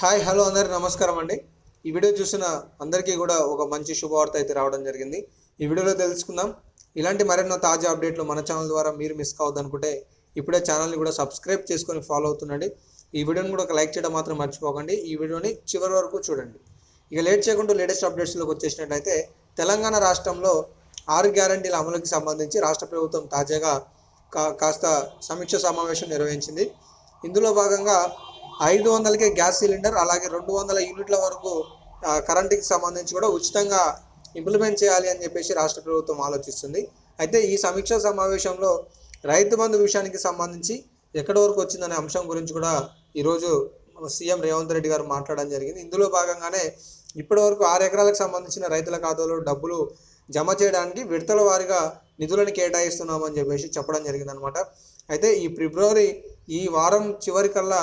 Hi hello అందరు నమస్కారం అండి. ఈ వీడియో చూసిన అందరికీ కూడా ఒక మంచి శుభవార్త అయితే రావడం జరిగింది. ఈ వీడియోలో తెలుసుకుందాం. ఇలాంటి మరెన్నో తాజా అప్డేట్లు మన ఛానల్ ద్వారా మీరు మిస్ కావద్దు అనుకుంటే ఇప్పుడే ఛానల్ని కూడా సబ్స్క్రైబ్ చేసుకొని ఫాలో అవుతుండండి. ఈ వీడియోని కూడా ఒక లైక్ చేయడం మాత్రం మర్చిపోకండి. ఈ వీడియోని చివరి వరకు చూడండి. ఇక లేట్ చేయకుండా లేటెస్ట్ అప్డేట్స్లోకి వచ్చేసినట్టయితే తెలంగాణ రాష్ట్రంలో ఆరు గ్యారంటీల అమలుకి సంబంధించి రాష్ట్ర ప్రభుత్వం తాజాగా కా కాస్త సమీక్ష సమావేశం నిర్వహించింది. ఇందులో భాగంగా ఐదు వందలకే గ్యాస్ సిలిండర్ అలాగే రెండు వందల యూనిట్ల వరకు కరెంటుకి సంబంధించి కూడా ఉచితంగా ఇంప్లిమెంట్ చేయాలి అని చెప్పేసి రాష్ట్ర ప్రభుత్వం ఆలోచిస్తుంది. అయితే ఈ సమీక్షా సమావేశంలో రైతు బంధు విషయానికి సంబంధించి ఎక్కడి వరకు వచ్చిందనే అంశం గురించి కూడా ఈరోజు సీఎం రేవంత్ రెడ్డి గారు మాట్లాడడం జరిగింది. ఇందులో భాగంగానే ఇప్పటి వరకు ఆరు ఎకరాలకు సంబంధించిన రైతుల ఖాతాలో డబ్బులు జమ చేయడానికి విడతల వారిగా నిధులను కేటాయిస్తున్నామని చెప్పేసి చెప్పడం జరిగిందనమాట అయితే ఈ ఫిబ్రవరి ఈ వారం చివరికల్లా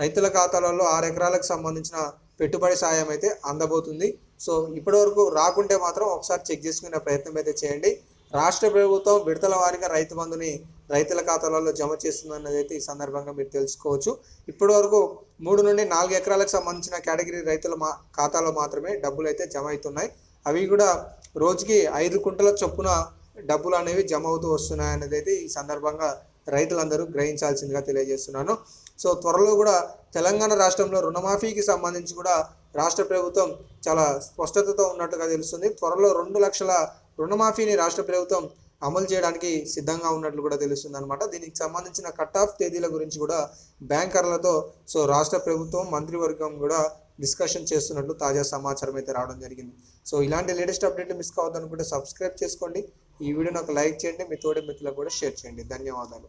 రైతుల ఖాతాలలో ఆరు ఎకరాలకు సంబంధించిన పెట్టుబడి సాయం అయితే అందబోతుంది. సో ఇప్పటివరకు రాకుంటే మాత్రం ఒకసారి చెక్ చేసుకునే ప్రయత్నం అయితే చేయండి. రాష్ట్ర ప్రభుత్వం విడతల వారీగా రైతు బంధుని రైతుల ఖాతాలలో జమ చేస్తుందన్నది అయితే ఈ సందర్భంగా మీరు తెలుసుకోవచ్చు. ఇప్పటి వరకు మూడు నుండి నాలుగు ఎకరాలకు సంబంధించిన కేటగిరీ రైతుల మా ఖాతాలో మాత్రమే డబ్బులు అయితే జమ అవుతున్నాయి. అవి కూడా రోజుకి ఐదు కుంటల చొప్పున డబ్బులు అనేవి జమ అవుతూ వస్తున్నాయి అనేది అయితే ఈ సందర్భంగా రైతులందరూ గ్రహించాల్సిందిగా తెలియజేస్తున్నాను. సో త్వరలో కూడా తెలంగాణ రాష్ట్రంలో రుణమాఫీకి సంబంధించి కూడా రాష్ట్ర ప్రభుత్వం చాలా స్పష్టతతో ఉన్నట్టుగా తెలుస్తుంది. త్వరలో రెండు లక్షల రుణమాఫీని రాష్ట్ర ప్రభుత్వం అమలు చేయడానికి సిద్ధంగా ఉన్నట్లు కూడా తెలుస్తుంది అనమాట దీనికి సంబంధించిన కట్ ఆఫ్ తేదీల గురించి కూడా బ్యాంకర్లతో సో రాష్ట్ర ప్రభుత్వం మంత్రివర్గం కూడా డిస్కషన్ చేస్తున్నట్లు తాజా సమాచారం అయితే రావడం జరిగింది. సో ఇలాంటి లేటెస్ట్ అప్డేట్ మిస్ కావద్దనుకుంటే సబ్స్క్రైబ్ చేసుకోండి. ఈ వీడియో నాకు లైక్ చేయండి మీ తోటి మిత్రులకు కూడా షేర్ చేయండి. ధన్యవాదాలు.